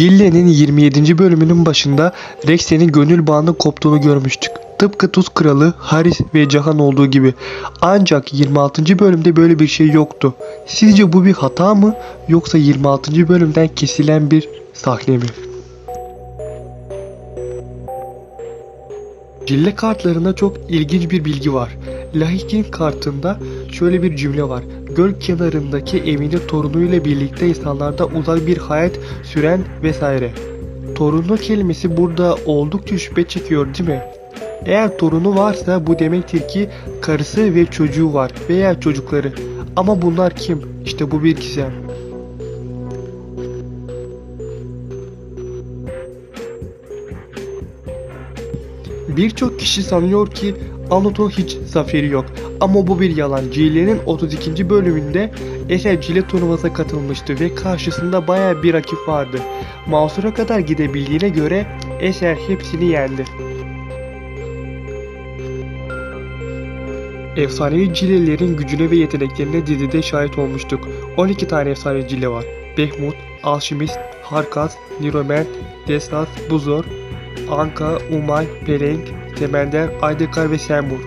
Cille'nin 27. bölümünün başında Rex'in gönül bağının koptuğunu görmüştük. Tıpkı Tuz Kralı, Haris ve Cahan olduğu gibi. Ancak 26. bölümde böyle bir şey yoktu. Sizce bu bir hata mı yoksa 26. bölümden kesilen bir sahne mi? Cille kartlarında çok ilginç bir bilgi var. Lahik'in kartında şöyle bir cümle var. Göl kenarındaki evinde torunuyla birlikte insanlarda uzak bir hayat süren vesaire. Torunu kelimesi burada oldukça şüphe çekiyor değil mi? Eğer torunu varsa bu demektir ki karısı ve çocuğu var veya çocukları. Ama bunlar kim? İşte bu bir gizem. Birçok kişi sanıyor ki Anadolu hiç zaferi yok. Ama bu bir yalan. Cile'nin 32. bölümünde Eser Cile turnuvasına katılmıştı ve karşısında baya bir rakip vardı. Mausur'a kadar gidebildiğine göre Eser hepsini yendi. Efsanevi Cile'lerin gücüne ve yeteneklerine dizide şahit olmuştuk. 12 tane efsanevi Cile var. Behmut, Alşimist, Harkas, Niromen, Destas, Buzor, Anka, Umay, Perenk, Temender, Aydekar ve Sembur.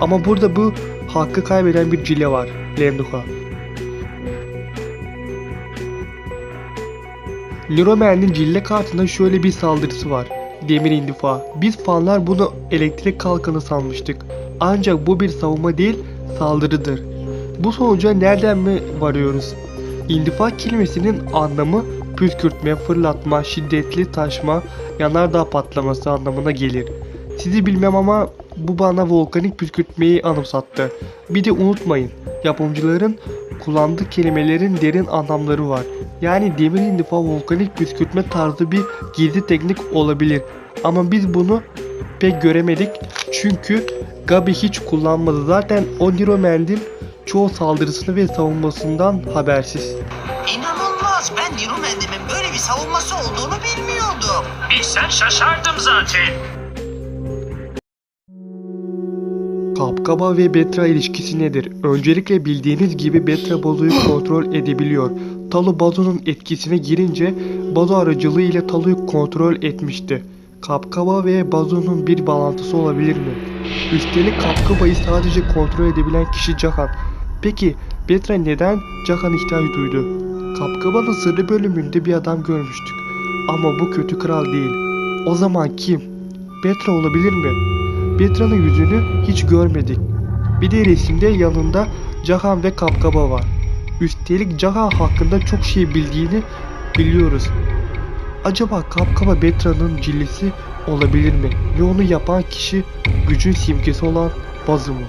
Ama burada bu hakkı kaybeden bir cile var. Lenduha. Liromen'in cille kartında şöyle bir saldırısı var. Demir indifa. Biz fanlar bunu elektrik kalkanı sanmıştık. Ancak bu bir savunma değil, saldırıdır. Bu sonuca nereden mi varıyoruz? İndifa kelimesinin anlamı püskürtme, fırlatma, şiddetli taşma, yanardağ patlaması anlamına gelir. Sizi bilmem ama bu bana volkanik püskürtmeyi anımsattı. Bir de unutmayın, yapımcıların kullandığı kelimelerin derin anlamları var. Yani demir indifa volkanik püskürtme tarzı bir gizli teknik olabilir. Ama biz bunu pek göremedik çünkü Gabi hiç kullanmadı. Zaten Oniromen'in çoğu saldırısını ve savunmasından habersiz. İnanılmaz. Ben Nirumendim'in böyle bir savunması olduğunu bilmiyordum. Bilsen şaşardım zaten. Kapkaba ve Betra ilişkisi nedir? Öncelikle bildiğiniz gibi Betra Bazo'yu kontrol edebiliyor. Talu Bazo'nun etkisine girince Bazo aracılığı ile Talu'yu kontrol etmişti. Kapkaba ve Bazo'nun bir bağlantısı olabilir mi? Üstelik Kapkaba'yı sadece kontrol edebilen kişi Jahan. Peki Betra neden Jahan'a ihtiyaç duydu? Kapkaba'nın sırrı bölümünde bir adam görmüştük. Ama bu kötü kral değil. O zaman kim? Betra olabilir mi? Betra'nın yüzünü hiç görmedik. Bir de resimde yanında Cahan ve Kapkaba var. Üstelik Cahan hakkında çok şey bildiğini biliyoruz. Acaba Kapkaba Betra'nın cillesi olabilir mi? Ve onu yapan kişi gücün simgesi olan Bazı mı?